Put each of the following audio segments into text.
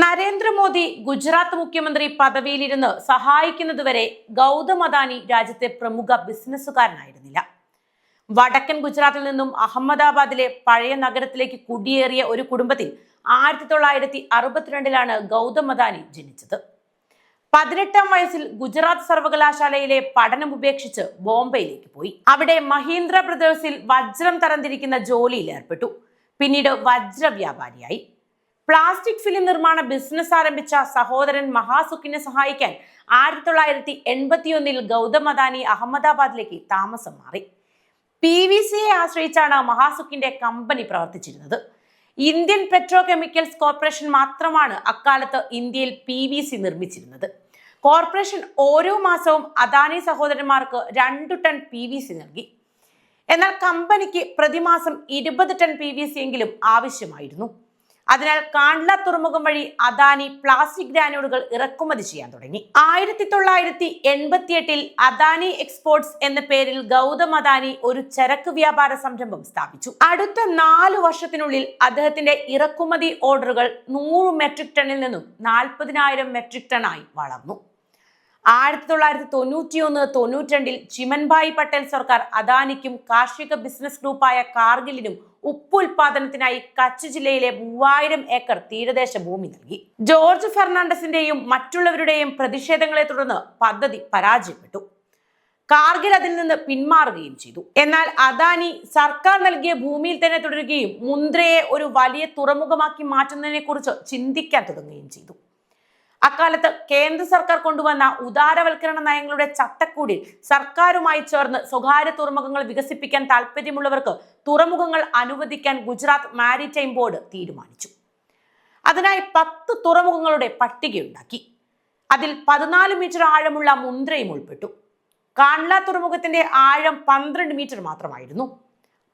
നരേന്ദ്രമോദി ഗുജറാത്ത് മുഖ്യമന്ത്രി പദവിയിലിരുന്ന് സഹായിക്കുന്നതുവരെ ഗൗതം അദാനി രാജ്യത്തെ പ്രമുഖ ബിസിനസ്സുകാരനായിരുന്നില്ല. വടക്കൻ ഗുജറാത്തിൽ നിന്നും അഹമ്മദാബാദിലെ പഴയ നഗരത്തിലേക്ക് കുടിയേറിയ ഒരു കുടുംബത്തിൽ ആയിരത്തി തൊള്ളായിരത്തി അറുപത്തിരണ്ടിലാണ് ഗൗതം അദാനി ജനിച്ചത്. പതിനെട്ടാം വയസ്സിൽ ഗുജറാത്ത് സർവകലാശാലയിലെ പഠനം ഉപേക്ഷിച്ച് ബോംബെയിലേക്ക് പോയി. അവിടെ മഹീന്ദ്ര ബ്രദേഴ്സിൽ വജ്രം തരംതിരിക്കുന്ന ജോലിയിൽ ഏർപ്പെട്ടു. പിന്നീട് വജ്ര വ്യാപാരിയായി. പ്ലാസ്റ്റിക് ഫിലിം നിർമ്മാണ ബിസിനസ് ആരംഭിച്ച സഹോദരൻ മഹാസുഖിനെ സഹായിക്കാൻ ആയിരത്തി തൊള്ളായിരത്തി എൺപത്തിയൊന്നിൽ ഗൗതം അദാനി അഹമ്മദാബാദിലേക്ക് താമസം മാറി. പി വി സിയെ ആശ്രയിച്ചാണ് മഹാസുഖിന്റെ കമ്പനി പ്രവർത്തിച്ചിരുന്നത്. ഇന്ത്യൻ പെട്രോ കെമിക്കൽസ് കോർപ്പറേഷൻ മാത്രമാണ് അക്കാലത്ത് ഇന്ത്യയിൽ പി വി സി നിർമ്മിച്ചിരുന്നത്. കോർപ്പറേഷൻ ഓരോ മാസവും അദാനി സഹോദരന്മാർക്ക് രണ്ടു ടൺ പി വി സി നൽകി. എന്നാൽ കമ്പനിക്ക് പ്രതിമാസം ഇരുപത് ടൺ പി വി സി എങ്കിലും ആവശ്യമായിരുന്നു. അതിനാൽ കാൺല തുറമുഖം വഴി അദാനി പ്ലാസ്റ്റിക് ഗ്രാനുകളുകൾ ഇറക്കുമതി ചെയ്യാൻ തുടങ്ങി. ആയിരത്തി തൊള്ളായിരത്തി എൺപത്തിയെട്ടിൽ അദാനി എക്സ്പോർട്സ് എന്ന പേരിൽ ഗൗതം അദാനി ഒരു ചരക്ക് വ്യാപാര സംരംഭം സ്ഥാപിച്ചു. അടുത്ത നാല് വർഷത്തിനുള്ളിൽ അദ്ദേഹത്തിന്റെ ഇറക്കുമതി ഓർഡറുകൾ നൂറ് മെട്രിക് ടണിൽ നിന്നും നാൽപ്പതിനായിരം മെട്രിക് ടണായി വളർന്നു. ആയിരത്തി തൊള്ളായിരത്തി തൊണ്ണൂറ്റിയൊന്ന് തൊണ്ണൂറ്റിരണ്ടിൽ ചിമൻഭായ് പട്ടേൽ സർക്കാർ അദാനിക്കും കാർഷിക ബിസിനസ് ഗ്രൂപ്പായ കാർഗിലിനും ഉപ്പ് ഉൽപാദനത്തിനായി കച്ച് ജില്ലയിലെ മൂവായിരം ഏക്കർ തീരദേശ ഭൂമി നൽകി. ജോർജ് ഫെർണാണ്ടസിന്റെയും മറ്റുള്ളവരുടെയും പ്രതിഷേധങ്ങളെ തുടർന്ന് പദ്ധതി പരാജയപ്പെട്ടു. കാർഗിൽ അതിൽ നിന്ന് പിന്മാറുകയും ചെയ്തു. എന്നാൽ അദാനി സർക്കാർ നൽകിയ ഭൂമിയിൽ തന്നെ തുടരുകയും മുന്ദ്രയെ ഒരു വലിയ തുറമുഖമാക്കി മാറ്റുന്നതിനെ കുറിച്ച് ചിന്തിക്കാൻ തുടങ്ങുകയും ചെയ്തു. അക്കാലത്ത് കേന്ദ്ര സർക്കാർ കൊണ്ടുവന്ന ഉദാരവൽക്കരണ നയങ്ങളുടെ ചട്ടക്കൂടിൽ സർക്കാരുമായി ചേർന്ന് സ്വകാര്യ തുറമുഖങ്ങൾ വികസിപ്പിക്കാൻ താല്പര്യമുള്ളവർക്ക് തുറമുഖങ്ങൾ അനുവദിക്കാൻ ഗുജറാത്ത് മാരിടൈം ബോർഡ് തീരുമാനിച്ചു. അതിനായി പത്ത് തുറമുഖങ്ങളുടെ പട്ടികയുണ്ടാക്കി. അതിൽ പതിനാല് മീറ്റർ ആഴമുള്ള മുന്ദ്രയും ഉൾപ്പെട്ടു. കാൺല തുറമുഖത്തിന്റെ ആഴം പന്ത്രണ്ട് മീറ്റർ മാത്രമായിരുന്നു.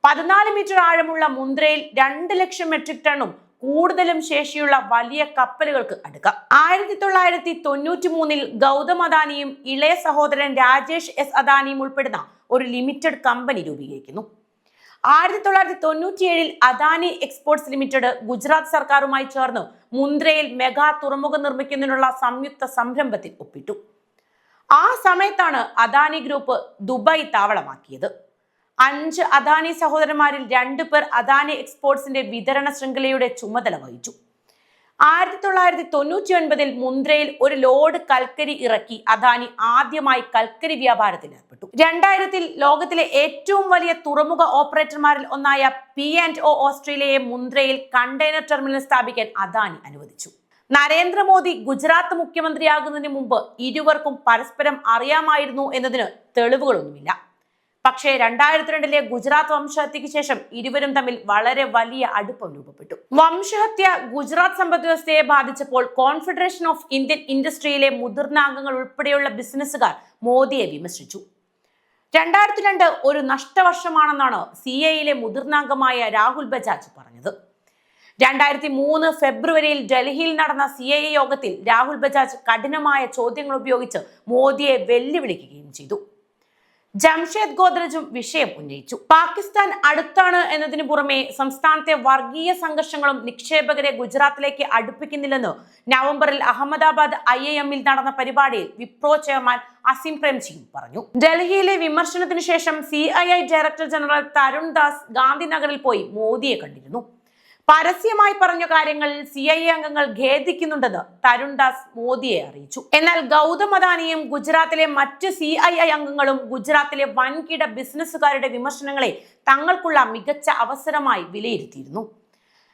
പതിനാല് മീറ്റർ ആഴമുള്ള മുന്ദ്രയിൽ രണ്ട് ലക്ഷം മെട്രിക് ടണ്ണും കൂടുതലും ശേഷിയുള്ള വലിയ കപ്പലുകൾക്ക് അടുക്കാം. ആയിരത്തി തൊള്ളായിരത്തി തൊണ്ണൂറ്റി മൂന്നിൽ ഗൗതം അദാനിയും ഇളയ സഹോദരൻ രാജേഷ് എസ് അദാനിയും ഉൾപ്പെടുന്ന ഒരു ലിമിറ്റഡ് കമ്പനി രൂപീകരിക്കുന്നു. ആയിരത്തി തൊള്ളായിരത്തി തൊണ്ണൂറ്റിയേഴിൽ അദാനി എക്സ്പോർട്സ് ലിമിറ്റഡ് ഗുജറാത്ത് സർക്കാരുമായി ചേർന്ന് മുന്ദ്രയിൽ മെഗാ തുറമുഖം നിർമ്മിക്കുന്നതിനുള്ള സംയുക്ത സംരംഭത്തിൽ ഒപ്പിട്ടു. ആ സമയത്താണ് അദാനി ഗ്രൂപ്പ് ദുബായ് താവളമാക്കിയത്. അഞ്ച് അദാനി സഹോദരന്മാരിൽ രണ്ടു പേർ അദാനി എക്സ്പോർട്സിന്റെ വിതരണ ശൃംഖലയുടെ ചുമതല വഹിച്ചു. ആയിരത്തി തൊള്ളായിരത്തി തൊണ്ണൂറ്റി ഒൻപതിൽ മുന്ദ്രയിൽ ഒരു ലോഡ് കൽക്കരി ഇറക്കി അദാനി ആദ്യമായി കൽക്കരി വ്യാപാരത്തിൽ ഏർപ്പെട്ടു. രണ്ടായിരത്തിൽ ലോകത്തിലെ ഏറ്റവും വലിയ തുറമുഖ ഓപ്പറേറ്റർമാരിൽ ഒന്നായ പി ആൻഡ് ഒ ഓസ്ട്രേലിയയെ മുന്ദ്രയിൽ കണ്ടെയ്നർ ടെർമിനൽ സ്ഥാപിക്കാൻ അദാനി അനുവദിച്ചു. നരേന്ദ്രമോദി ഗുജറാത്ത് മുഖ്യമന്ത്രിയാകുന്നതിന് മുമ്പ് ഇരുവർക്കും പരസ്പരം അറിയാമായിരുന്നു എന്നതിന് തെളിവുകളൊന്നുമില്ല. പക്ഷേ രണ്ടായിരത്തി രണ്ടിലെ ഗുജറാത്ത് വംശഹത്യക്ക് ശേഷം ഇരുവരും തമ്മിൽ വളരെ വലിയ അടുപ്പം രൂപപ്പെട്ടു. വംശഹത്യ ഗുജറാത്ത് സമ്പദ് വ്യവസ്ഥയെ ബാധിച്ചപ്പോൾ കോൺഫെഡറേഷൻ ഓഫ് ഇന്ത്യൻ ഇൻഡസ്ട്രിയിലെ മുതിർന്ന അംഗങ്ങൾ ഉൾപ്പെടെയുള്ള ബിസിനസ്സുകാർ മോദിയെ വിമർശിച്ചു. രണ്ടായിരത്തി രണ്ട് ഒരു നഷ്ടവർഷമാണെന്നാണ് സി എയിലെ മുതിർന്ന അംഗമായ രാഹുൽ ബജാജ് പറഞ്ഞത്. രണ്ടായിരത്തി മൂന്ന് ഫെബ്രുവരിയിൽ ഡൽഹിയിൽ നടന്ന സി യോഗത്തിൽ രാഹുൽ ബജാജ് കഠിനമായ ചോദ്യങ്ങൾ ഉപയോഗിച്ച് മോദിയെ വെല്ലുവിളിക്കുകയും ചെയ്തു. ജംഷേദ് ഗോദ്രജും വിഷയം ഉന്നയിച്ചു. പാകിസ്ഥാൻ അടുത്താണ് എന്നതിനു പുറമെ സംസ്ഥാനത്തെ വർഗീയ സംഘർഷങ്ങളും നിക്ഷേപകരെ ഗുജറാത്തിലേക്ക് അടുപ്പിക്കുന്നില്ലെന്ന് നവംബറിൽ അഹമ്മദാബാദ് ഐ ഐ എമ്മിൽ നടന്ന പരിപാടിയിൽ വിപ്രോ ചെയർമാൻ അസിം പ്രേംജിയും പറഞ്ഞു. ഡൽഹിയിലെ വിമർശനത്തിന് ശേഷം C director general Tarun Das ഗാന്ധിനഗറിൽ പോയി മോദിയെ കണ്ടിരുന്നു. പരസ്യമായി പറഞ്ഞ കാര്യങ്ങളിൽ സി ഐ അംഗങ്ങൾ ഖേദിക്കുന്നുണ്ടെന്ന് തരുൺ ദാസ് മോദിയെ അറിയിച്ചു. എന്നാൽ ഗൗതം അദാനിയും ഗുജറാത്തിലെ മറ്റ് സി ഐ ഐ അംഗങ്ങളും ഗുജറാത്തിലെ വൻകിട ബിസിനസ്സുകാരുടെ വിമർശനങ്ങളെ തങ്ങൾക്കുള്ള മികച്ച അവസരമായി വിലയിരുത്തിയിരുന്നു.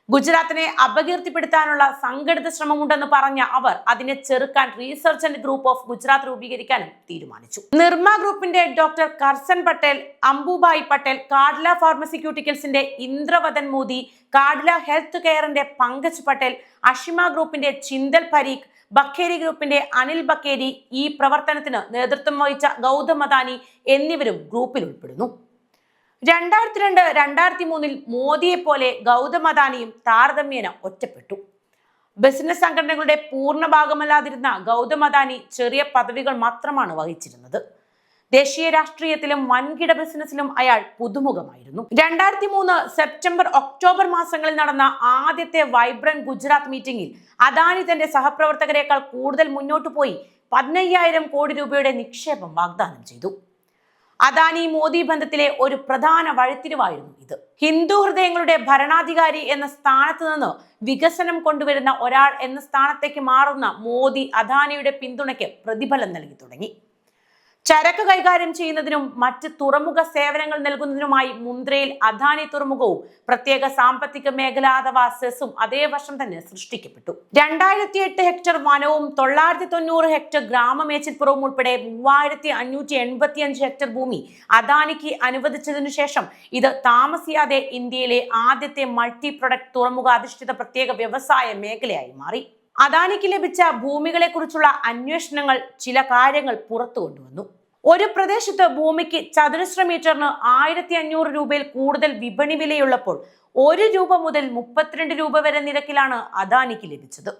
ഗുജറാത്തിനെ അപകീർത്തിപ്പെടുത്താനുള്ള സംഘടിത ശ്രമമുണ്ടെന്ന് പറഞ്ഞ അവർ അതിനെ ചെറുക്കാൻ റീസർച്ച് ഗ്രൂപ്പ് ഓഫ് ഗുജറാത്ത് രൂപീകരിക്കാനും തീരുമാനിച്ചു. നിർമ്മ ഗ്രൂപ്പിന്റെ ഡോക്ടർ കർസൻ പട്ടേൽ അംബുബായി പട്ടേൽ കാഡ്ല ഫാർമസ്യൂട്ടിക്കൽസിന്റെ ഇന്ദ്രവദൻ മോദി കാഡ്ല ഹെൽത്ത് കെയറിന്റെ പങ്കജ് പട്ടേൽ അഷിമ ഗ്രൂപ്പിന്റെ ചിന്തൽ പരീഖ് ബക്കേരി ഗ്രൂപ്പിന്റെ അനിൽ ബക്കേരി ഈ പ്രവർത്തനത്തിന് നേതൃത്വം വഹിച്ച ഗൗതം അദാനി എന്നിവരും ഗ്രൂപ്പിൽ ഉൾപ്പെടുന്നു. രണ്ടായിരത്തി രണ്ട് രണ്ടായിരത്തി മൂന്നിൽ മോദിയെ പോലെ ഗൗതം അദാനിയും താരതമ്യേന ഒറ്റപ്പെട്ടു. ബിസിനസ് സംഘടനകളുടെ പൂർണ ഭാഗമല്ലാതിരുന്ന ഗൗതം അദാനി ചെറിയ പദവികൾ മാത്രമാണ് വഹിച്ചിരുന്നത്. ദേശീയ രാഷ്ട്രീയത്തിലും വൻകിട ബിസിനസ്സിലും അയാൾ പുതുമുഖമായിരുന്നു. രണ്ടായിരത്തി മൂന്ന് സെപ്റ്റംബർ ഒക്ടോബർ മാസങ്ങളിൽ നടന്ന ആദ്യത്തെ വൈബ്രന്റ് ഗുജറാത്ത് മീറ്റിംഗിൽ അദാനി തന്റെ സഹപ്രവർത്തകരെക്കാൾ കൂടുതൽ മുന്നോട്ട് പോയി പതിനയ്യായിരം കോടി രൂപയുടെ നിക്ഷേപം വാഗ്ദാനം ചെയ്തു. അദാനി മോദി ബന്ധത്തിലെ ഒരു പ്രധാന വഴിത്തിരിവായിരുന്നു ഇത്. ഹിന്ദു ഹൃദയങ്ങളുടെ ഭരണാധികാരി എന്ന സ്ഥാനത്ത് നിന്ന് വികസനം കൊണ്ടുവരുന്ന ഒരാൾ എന്ന സ്ഥാനത്തേക്ക് മാറുന്ന മോദി അദാനിയുടെ പിന്തുണയ്ക്ക് പ്രതിഫലം നൽകി തുടങ്ങി. ചരക്ക് കൈകാര്യം ചെയ്യുന്നതിനും മറ്റ് തുറമുഖ സേവനങ്ങൾ നൽകുന്നതിനുമായി മുന്ദ്രയിൽ അദാനി തുറമുഖവും പ്രത്യേക സാമ്പത്തിക മേഖല അഥവാ സെസും അതേ വർഷം തന്നെ സൃഷ്ടിക്കപ്പെട്ടു. രണ്ടായിരത്തി എട്ട് ഹെക്ടർ വനവും തൊള്ളായിരത്തി തൊണ്ണൂറ് ഹെക്ടർ ഗ്രാമമേച്ചിൽപ്പുറവും ഉൾപ്പെടെ മൂവായിരത്തി അഞ്ഞൂറ്റി എൺപത്തി അഞ്ച് ഹെക്ടർ ഭൂമി അദാനിക്ക് അനുവദിച്ചതിനു ശേഷം ഇത് താമസിയാതെ ഇന്ത്യയിലെ ആദ്യത്തെ മൾട്ടി പ്രൊഡക്ട് തുറമുഖ അധിഷ്ഠിത പ്രത്യേക വ്യവസായ മേഖലയായി മാറി. അദാനിക്ക് ലഭിച്ച ഭൂമികളെക്കുറിച്ചുള്ള അന്വേഷണങ്ങൾ ചില കാര്യങ്ങൾ പുറത്തു കൊണ്ടുവന്നു. ഒരു പ്രദേശത്ത് ഭൂമിക്ക് ചതുരശ്ര മീറ്ററിന് ആയിരത്തി അഞ്ഞൂറ് രൂപയിൽ കൂടുതൽ വിപണി വിലയുള്ളപ്പോൾ ഒരു രൂപ മുതൽ മുപ്പത്തിരണ്ട് രൂപ വരെ നിരക്കിലാണ് അദാനിക്ക് ലഭിച്ചത്.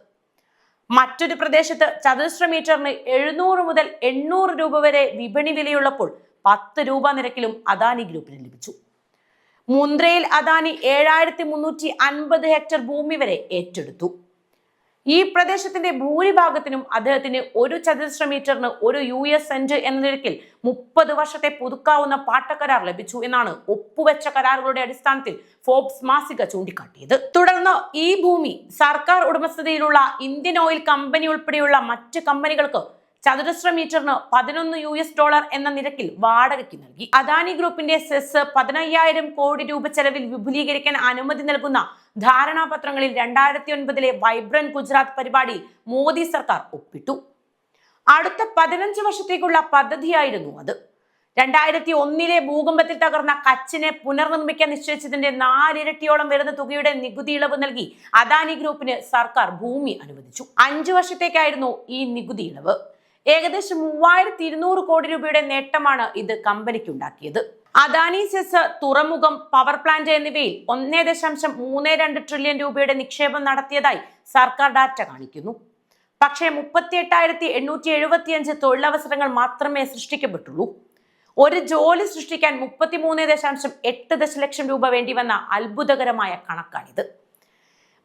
മറ്റൊരു പ്രദേശത്ത് ചതുരശ്ര മീറ്ററിന് എഴുന്നൂറ് മുതൽ എണ്ണൂറ് രൂപ വരെ വിപണി വിലയുള്ളപ്പോൾ പത്ത് രൂപ നിരക്കിലും അദാനി ഗ്രൂപ്പിന് ലഭിച്ചു. മുന്ദ്രയിൽ അദാനി ഏഴായിരത്തി മുന്നൂറ്റി അൻപത് ഹെക്ടർ ഭൂമി വരെ ഏറ്റെടുത്തു. ഈ പ്രദേശത്തിന്റെ ഭൂരിഭാഗത്തിനും അദ്ദേഹത്തിന് ഒരു ചതുരശ്ര മീറ്ററിന് ഒരു യു എസ് സെന്റ് എന്ന നിരക്കിൽ മുപ്പത് വർഷത്തെ പുതുക്കാവുന്ന പാട്ടക്കരാർ ലഭിച്ചു എന്നാണ് ഒപ്പുവെച്ച കരാറുകളുടെ അടിസ്ഥാനത്തിൽ ഫോബ്സ് മാസിക ചൂണ്ടിക്കാട്ടിയത്. തുടർന്ന് ഈ ഭൂമി സർക്കാർ ഉടമസ്ഥതയിലുള്ള ഇന്ത്യൻ ഓയിൽ കമ്പനി ഉൾപ്പെടെയുള്ള മറ്റ് കമ്പനികൾക്ക് ചതുരശ്ര മീറ്ററിന് പതിനൊന്ന് യു എസ് ഡോളർ എന്ന നിരക്കിൽ വാടകയ്ക്ക് നൽകി. അദാനി ഗ്രൂപ്പിന്റെ സെസ് പതിനയ്യായിരം കോടി രൂപ ചെലവിൽ വിപുലീകരിക്കാൻ അനുമതി നൽകുന്ന ധാരണാപത്രങ്ങളിൽ രണ്ടായിരത്തി ഒൻപതിലെ വൈബ്രന്റ് ഗുജറാത്ത് പരിപാടി മോദി സർക്കാർ ഒപ്പിട്ടു. അടുത്ത പതിനഞ്ച് വർഷത്തേക്കുള്ള പദ്ധതിയായിരുന്നു അത്. രണ്ടായിരത്തി ഒന്നിലെ ഭൂകമ്പത്തിൽ തകർന്ന കച്ചിനെ പുനർനിർമ്മിക്കാൻ നിശ്ചയിച്ചതിന്റെ നാലിരട്ടിയോളം വരുന്ന തുകയുടെ നികുതി ഇളവ് നൽകി അദാനി ഗ്രൂപ്പിന് സർക്കാർ ഭൂമി അനുവദിച്ചു. അഞ്ചു വർഷത്തേക്കായിരുന്നു ഈ നികുതി ഇളവ്. ഏകദേശം മൂവായിരത്തി ഇരുന്നൂറ് കോടി രൂപയുടെ നേട്ടമാണ് ഇത് കമ്പനിക്ക് ഉണ്ടാക്കിയത് അദാനി സെസ് തുറമുഖം പവർ പ്ലാന്റ് എന്നിവയിൽ ഒന്നേ ദശാംശം മൂന്ന് രണ്ട് ട്രില്യൺ രൂപയുടെ നിക്ഷേപം നടത്തിയതായി സർക്കാർ ഡാറ്റ കാണിക്കുന്നു. പക്ഷേ മുപ്പത്തി എട്ടായിരത്തി എണ്ണൂറ്റി എഴുപത്തിയഞ്ച് തൊഴിലവസരങ്ങൾ മാത്രമേ സൃഷ്ടിക്കപ്പെട്ടുള്ളൂ. ഒരു ജോലി സൃഷ്ടിക്കാൻ മുപ്പത്തി മൂന്ന് ദശാംശം എട്ട് ദശലക്ഷം രൂപ വേണ്ടിവന്ന അത്ഭുതകരമായ കണക്കാണിത്.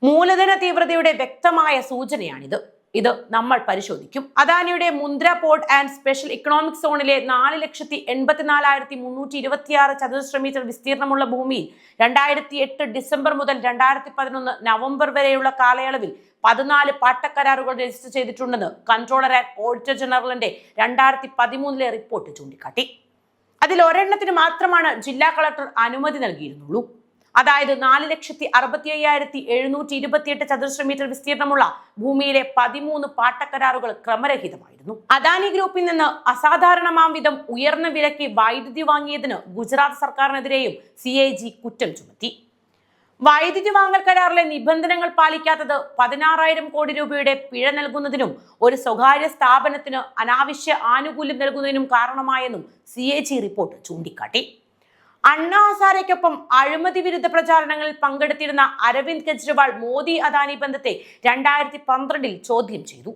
മൂലധന തീവ്രതയുടെ വ്യക്തമായ സൂചനയാണിത്. ഇത് നമ്മൾ പരിശോധിക്കും. അദാനിയുടെ Mundra port and special economic സോണിലെ നാല് ലക്ഷത്തി എൺപത്തിനാലായിരത്തി മുന്നൂറ്റി ഇരുപത്തിയാറ് ചതുരശ്ര മീറ്റർ വിസ്തീർണമുള്ള ഭൂമിയിൽ രണ്ടായിരത്തി എട്ട് ഡിസംബർ മുതൽ രണ്ടായിരത്തി പതിനൊന്ന് നവംബർ വരെയുള്ള കാലയളവിൽ പതിനാല് പാട്ടക്കരാറുകൾ രജിസ്റ്റർ ചെയ്തിട്ടുണ്ടെന്ന് കൺട്രോളർ ആൻഡ് ഓഡിറ്റർ ജനറലിന്റെ രണ്ടായിരത്തി പതിമൂന്നിലെ റിപ്പോർട്ട് ചൂണ്ടിക്കാട്ടി. അതിൽ ഒരെണ്ണത്തിന് മാത്രമാണ് ജില്ലാ കളക്ടർ അനുമതി നൽകിയിരുന്നുള്ളൂ. അതായത് നാല് ലക്ഷത്തി അറുപത്തി അയ്യായിരത്തി എഴുന്നൂറ്റി ഇരുപത്തിയെട്ട് ചതുരശ്ര മീറ്റർ വിസ്തീർണമുള്ള ഭൂമിയിലെ പതിമൂന്ന് പാട്ടക്കരാറുകൾ ക്രമരഹിതമായിരുന്നു. അദാനി ഗ്രൂപ്പിൽ നിന്ന് അസാധാരണമാം വിധം ഉയർന്ന വിലയ്ക്ക് വൈദ്യുതി വാങ്ങിയതിന് ഗുജറാത്ത് സർക്കാരിനെതിരെയും സി എ ജി കുറ്റം ചുമത്തി. വൈദ്യുതി വാങ്ങൽ കരാറിലെ നിബന്ധനകൾ പാലിക്കാത്തത് പതിനാറായിരം കോടി രൂപയുടെ പിഴ നൽകുന്നതിനും ഒരു സ്വകാര്യ സ്ഥാപനത്തിന് അനാവശ്യ ആനുകൂല്യം നൽകുന്നതിനും കാരണമായെന്നും സി റിപ്പോർട്ട് ചൂണ്ടിക്കാട്ടി. അണ്ണാ ഹസാരയ്ക്കൊപ്പം അഴിമതി വിരുദ്ധ പ്രചാരണങ്ങളിൽ പങ്കെടുത്തിരുന്ന അരവിന്ദ് കെജ്രിവാൾ മോദി അദാനി ബന്ധത്തെ രണ്ടായിരത്തി പന്ത്രണ്ടിൽ ചോദ്യം ചെയ്തു.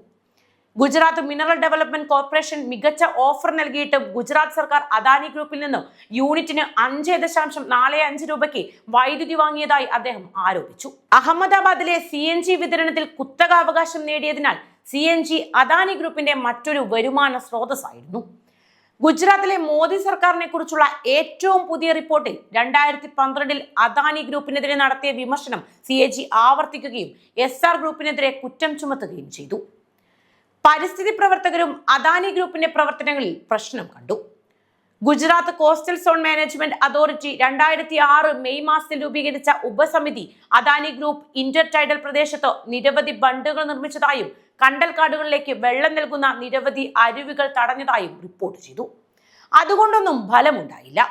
ഗുജറാത്ത് മിനറൽ ഡെവലപ്മെന്റ് കോർപ്പറേഷൻ മികച്ച ഓഫർ നൽകിയിട്ട് ഗുജറാത്ത് സർക്കാർ അദാനി ഗ്രൂപ്പിൽ നിന്നും യൂണിറ്റിന് അഞ്ച് ദശാംശം നാല് അഞ്ച് രൂപയ്ക്ക് വൈദ്യുതി വാങ്ങിയതായി അദ്ദേഹം ആരോപിച്ചു. അഹമ്മദാബാദിലെ സി എൻ ജി വിതരണത്തിൽ കുത്തകാവകാശം നേടിയതിനാൽ സി എൻ ജി അദാനി ഗ്രൂപ്പിന്റെ മറ്റൊരു വരുമാന സ്രോതസ്സായിരുന്നു. ഗുജറാത്തിലെ മോദി സർക്കാരിനെ കുറിച്ചുള്ള ഏറ്റവും പുതിയ റിപ്പോർട്ടിൽ രണ്ടായിരത്തി പന്ത്രണ്ടിൽ അദാനി ഗ്രൂപ്പിനെതിരെ നടത്തിയ വിമർശനം സി എ ജി ആവർത്തിക്കുകയും എസ് ആർ ഗ്രൂപ്പിനെതിരെ കുറ്റം ചുമത്തുകയും ചെയ്തു. പരിസ്ഥിതി പ്രവർത്തകരും അദാനി ഗ്രൂപ്പിന്റെ പ്രവർത്തനങ്ങളിൽ പ്രശ്നം കണ്ടു. Gujarat coastal zone management authority രണ്ടായിരത്തി ആറ് മെയ് മാസത്തിൽ രൂപീകരിച്ച ഉപസമിതി അദാനി ഗ്രൂപ്പ് ഇന്റർ ടൈഡൽ പ്രദേശത്ത് നിരവധി ബണ്ടുകൾ നിർമ്മിച്ചതായും കണ്ടൽക്കാടുകളിലേക്ക് വെള്ളം നൽകുന്ന നിരവധി അരുവികൾ തടഞ്ഞതായും റിപ്പോർട്ട് ചെയ്തു. അതുകൊണ്ടൊന്നും ഫലമുണ്ടായില്ല.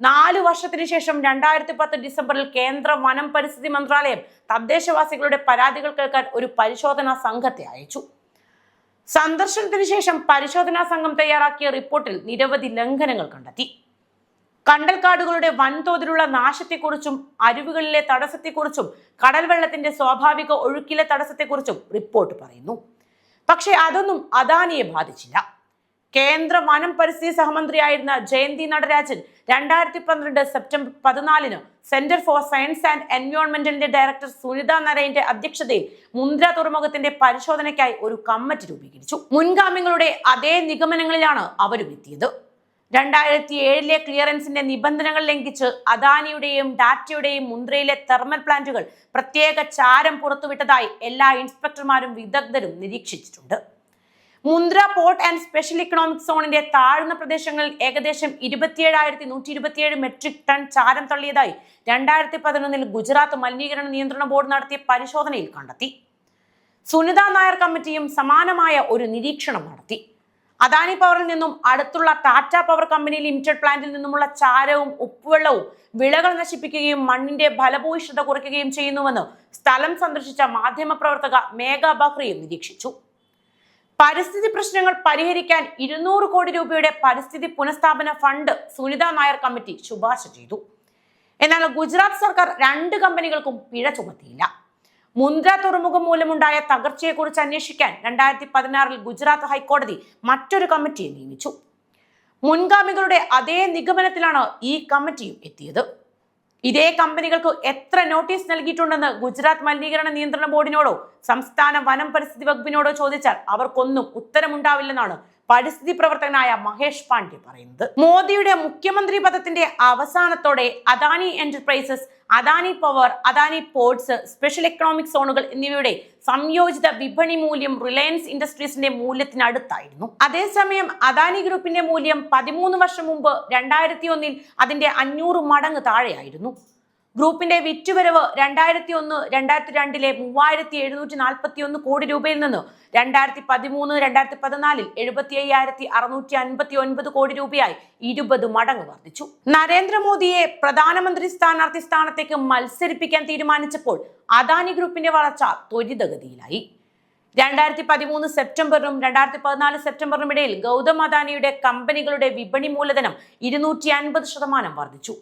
നാലു വർഷത്തിനു ശേഷം രണ്ടായിരത്തി പത്ത് ഡിസംബറിൽ കേന്ദ്ര വനം പരിസ്ഥിതി മന്ത്രാലയം തദ്ദേശവാസികളുടെ പരാതികൾ കേൾക്കാൻ ഒരു പരിശോധനാ സംഘത്തെ അയച്ചു. സന്ദർശനത്തിന് ശേഷം പരിശോധനാ സംഘം തയ്യാറാക്കിയ റിപ്പോർട്ടിൽ നിരവധി ലംഘനങ്ങൾ കണ്ടെത്തി. കണ്ടൽക്കാടുകളുടെ വൻതോതിലുള്ള നാശത്തെക്കുറിച്ചും അരുവികളിലെ തടസ്സത്തെക്കുറിച്ചും കടൽവെള്ളത്തിന്റെ സ്വാഭാവിക ഒഴുക്കിലെ തടസ്സത്തെക്കുറിച്ചും റിപ്പോർട്ട് പറയുന്നു. പക്ഷേ അതൊന്നും അദാനിയെ ബാധിച്ചില്ല. കേന്ദ്ര വനം പരിസ്ഥിതി സഹമന്ത്രിയായിരുന്ന ജയന്തി നടരാജൻ രണ്ടായിരത്തി പന്ത്രണ്ട് സെപ്റ്റംബർ പതിനാലിന് സെന്റർ ഫോർ സയൻസ് ആൻഡ് എൻവയോൺമെന്റിന്റെ ഡയറക്ടർ സുനിത നരയന്റെ അധ്യക്ഷതയിൽ മുന്ദ്ര തുറമുഖത്തിന്റെ പരിശോധനയ്ക്കായി ഒരു കമ്മിറ്റി രൂപീകരിച്ചു. മുൻഗാമികളുടെ അതേ നിഗമനങ്ങളിലാണ് അവരും എത്തിയത്. രണ്ടായിരത്തി ഏഴിലെ ക്ലിയറൻസിന്റെ നിബന്ധനകൾ ലംഘിച്ച് അദാനിയുടെയും ഡാറ്റയുടെയും മുന്ദ്രയിലെ തെർമൽ പ്ലാന്റുകൾ പ്രത്യേക ചാരം പുറത്തുവിട്ടതായി എല്ലാ ഇൻസ്പെക്ടർമാരും വിദഗ്ധരും നിരീക്ഷിച്ചിട്ടുണ്ട്. Mundra port and special economic സോണിന്റെ താഴ്ന്ന പ്രദേശങ്ങളിൽ ഏകദേശം ഇരുപത്തിയേഴായിരത്തി നൂറ്റി ഇരുപത്തിയേഴ് മെട്രിക് ടൺ ചാരം തള്ളിയതായി രണ്ടായിരത്തി പതിനൊന്നിൽ ഗുജറാത്ത് മലിനീകരണ നിയന്ത്രണ ബോർഡ് നടത്തിയ പരിശോധനയിൽ കണ്ടെത്തി. സുനിതാ നായർ കമ്മിറ്റിയും സമാനമായ ഒരു നിരീക്ഷണം നടത്തി. അദാനി പവറിൽ നിന്നും അടുത്തുള്ള ടാറ്റ പവർ കമ്പനി ലിമിറ്റഡ് പ്ലാന്റിൽ നിന്നുമുള്ള ചാരവും ഉപ്പുവെള്ളവും വിളകൾ നശിപ്പിക്കുകയും മണ്ണിന്റെ ഫലഭൂയിഷ്ഠത കുറയ്ക്കുകയും ചെയ്യുന്നുവെന്ന് സ്ഥലം സന്ദർശിച്ച മാധ്യമപ്രവർത്തക മേഘ ബഹ്റിയും നിരീക്ഷിച്ചു. പരിസ്ഥിതി പ്രശ്നങ്ങൾ പരിഹരിക്കാൻ ഇരുന്നൂറ് കോടി രൂപയുടെ പരിസ്ഥിതി പുനഃസ്ഥാപന ഫണ്ട് സുനിത നായർ കമ്മിറ്റി ശുപാർശ ചെയ്തു. എന്നാൽ ഗുജറാത്ത് സർക്കാർ രണ്ട് കമ്പനികൾക്കും പിഴ ചുമത്തിയില്ല. മുന്ദ്ര തുറമുഖം മൂലമുണ്ടായ തകർച്ചയെക്കുറിച്ച് അന്വേഷിക്കാൻ രണ്ടായിരത്തി പതിനാറിൽ ഗുജറാത്ത് ഹൈക്കോടതി മറ്റൊരു കമ്മിറ്റിയെ നിയമിച്ചു. മുൻഗാമികളുടെ അതേ നിഗമനത്തിലാണ് ഈ കമ്മിറ്റിയും എത്തിയത്. ഇതേ കമ്പനികൾക്ക് എത്ര നോട്ടീസ് നൽകിയിട്ടുണ്ടെന്ന് ഗുജറാത്ത് മലിനീകരണ നിയന്ത്രണ ബോർഡിനോടോ സംസ്ഥാന വനം പരിസ്ഥിതി വകുപ്പിനോടോ ചോദിച്ചാൽ അവർക്കൊന്നും ഉത്തരമുണ്ടാവില്ലെന്നാണ് പരിസ്ഥിതി പ്രവർത്തകനായ മഹേഷ് പാണ്ഡെ പറയുന്നത് മോദിയുടെ മുഖ്യമന്ത്രി പദത്തിന്റെ അവസാനത്തോടെ Adani enterprises Adani power Adani ports special economic സോണുകൾ എന്നിവയുടെ സംയോജിത വിപണി മൂല്യം റിലയൻസ് ഇൻഡസ്ട്രീസിന്റെ മൂല്യത്തിനടുത്തായിരുന്നു അതേസമയം അദാനി ഗ്രൂപ്പിന്റെ മൂല്യം പതിമൂന്ന് വർഷം മുമ്പ് രണ്ടായിരത്തി ഒന്നിൽ അതിന്റെ അഞ്ഞൂറ് മടങ്ങ് താഴെയായിരുന്നു. ഗ്രൂപ്പിന്റെ വിറ്റുവരവ് രണ്ടായിരത്തി ഒന്ന് രണ്ടായിരത്തി രണ്ടിലെ മൂവായിരത്തി എഴുന്നൂറ്റി നാൽപ്പത്തി ഒന്ന് കോടി രൂപയിൽ നിന്ന്. രണ്ടായിരത്തി പതിമൂന്ന് രണ്ടായിരത്തി പതിനാലിൽ എഴുപത്തി അയ്യായിരത്തി അറുന്നൂറ്റി അൻപത്തി ഒൻപത് കോടി രൂപയായി ഇരുപത് മടങ്ങ് വർദ്ധിച്ചു. നരേന്ദ്രമോദിയെ പ്രധാനമന്ത്രി സ്ഥാനാർത്ഥി സ്ഥാനത്തേക്ക് മത്സരിപ്പിക്കാൻ തീരുമാനിച്ചപ്പോൾ അദാനി ഗ്രൂപ്പിന്റെ വളർച്ച ത്വരിതഗതിയിലായി. രണ്ടായിരത്തി പതിമൂന്ന് സെപ്റ്റംബറിനും രണ്ടായിരത്തി പതിനാല് സെപ്റ്റംബറിനും ഇടയിൽ ഗൗതം അദാനിയുടെ കമ്പനികളുടെ വിപണി മൂലധനം ഇരുന്നൂറ്റി അൻപത് ശതമാനം വർദ്ധിച്ചു.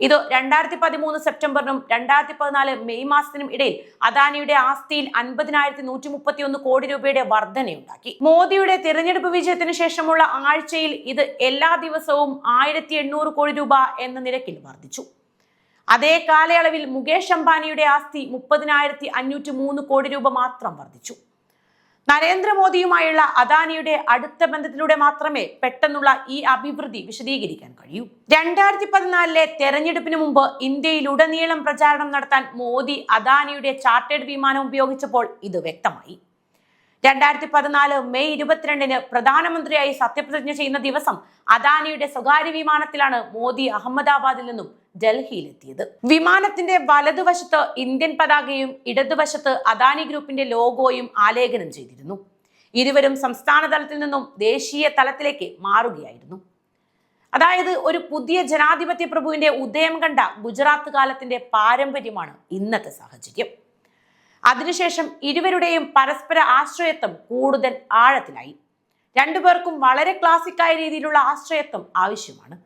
ഇത് രണ്ടായിരത്തി പതിമൂന്ന് സെപ്റ്റംബറിനും രണ്ടായിരത്തി പതിനാല് മെയ് മാസത്തിനും ഇടയിൽ അദാനിയുടെ ആസ്തിയിൽ അൻപതിനായിരത്തി നൂറ്റി മുപ്പത്തി ഒന്ന് കോടി രൂപയുടെ വർധനയുണ്ടാക്കി. മോദിയുടെ തിരഞ്ഞെടുപ്പ് വിജയത്തിന് ശേഷമുള്ള ആഴ്ചയിൽ ഇത് എല്ലാ ദിവസവും ആയിരത്തി എണ്ണൂറ് കോടി രൂപ എന്ന നിരക്കിൽ വർദ്ധിച്ചു അതേ കാലയളവിൽ മുകേഷ് അംബാനിയുടെ ആസ്തി മുപ്പതിനായിരത്തി അഞ്ഞൂറ്റി മൂന്ന് കോടി രൂപ മാത്രം വർദ്ധിച്ചു നരേന്ദ്രമോദിയുമായുള്ള അദാനിയുടെ അടുത്ത ബന്ധത്തിലൂടെ മാത്രമേ പെട്ടെന്നുള്ള ഈ അഭിവൃദ്ധി വിശദീകരിക്കാൻ കഴിയൂ. രണ്ടായിരത്തി പതിനാലിലെ തെരഞ്ഞെടുപ്പിന് മുമ്പ് ഇന്ത്യയിലുടനീളം പ്രചാരണം നടത്താൻ മോദി അദാനിയുടെ ചാർട്ടേഡ് വിമാനം ഉപയോഗിച്ചപ്പോൾ ഇത് വ്യക്തമായി. രണ്ടായിരത്തി പതിനാല് മെയ് ഇരുപത്തിരണ്ടിന് പ്രധാനമന്ത്രിയായി സത്യപ്രതിജ്ഞ ചെയ്യുന്ന ദിവസം അദാനിയുടെ സ്വകാര്യ വിമാനത്തിലാണ് മോദി അഹമ്മദാബാദിൽ നിന്നും ഡൽഹിയിലെത്തിയത്. വിമാനത്തിന്റെ വലതുവശത്ത് ഇന്ത്യൻ പതാകയും ഇടതുവശത്ത് അദാനി ഗ്രൂപ്പിന്റെ ലോഗോയും ആലേഖനം ചെയ്തിരുന്നു. ഇരുവരും സംസ്ഥാന തലത്തിൽ നിന്നും ദേശീയ തലത്തിലേക്ക് മാറുകയായിരുന്നു. അതായത് ഒരു പുതിയ ജനാധിപത്യ പ്രഭുവിന്റെ ഉദയം കണ്ട ഗുജറാത്ത് കാലത്തിന്റെ പാരമ്പര്യമാണ് ഇന്നത്തെ സാഹചര്യം. അതിനുശേഷം ഇരുവരുടെയും പരസ്പര ആശ്രയത്വം കൂടുതൽ ആഴത്തിലായി. രണ്ടുപേർക്കും വളരെ ക്ലാസിക്കായ രീതിയിലുള്ള ആശ്രയത്വം ആവശ്യമാണ്.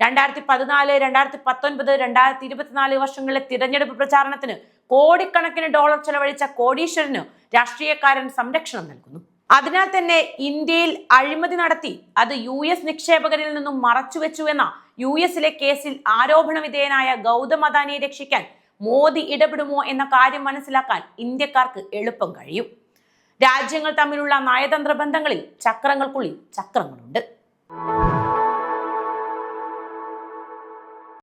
രണ്ടായിരത്തി പതിനാല് രണ്ടായിരത്തി പത്തൊൻപത് രണ്ടായിരത്തി ഇരുപത്തിനാല് വർഷങ്ങളിലെ തിരഞ്ഞെടുപ്പ് പ്രചാരണത്തിന് കോടിക്കണക്കിന് ഡോളർ ചെലവഴിച്ച കോടീശ്വരന് രാഷ്ട്രീയക്കാരൻ സംരക്ഷണം നൽകുന്നു. അതിനാൽ തന്നെ ഇന്ത്യയിൽ അഴിമതി നടത്തി അത് യു എസ് നിക്ഷേപകരിൽ നിന്നും മറച്ചുവെച്ചു എന്ന യു എസിലെ കേസിൽ ആരോപണ വിധേയനായ ഗൗതം അദാനിയെ രക്ഷിക്കാൻ മോദി ഇടപെടുമോ എന്ന കാര്യം മനസ്സിലാക്കാൻ ഇന്ത്യക്കാർക്ക് എളുപ്പം കഴിയും. രാജ്യങ്ങൾ തമ്മിലുള്ള നയതന്ത്ര ബന്ധങ്ങളിൽ ചക്രങ്ങൾക്കുള്ളിൽ ചക്രങ്ങളുണ്ട്.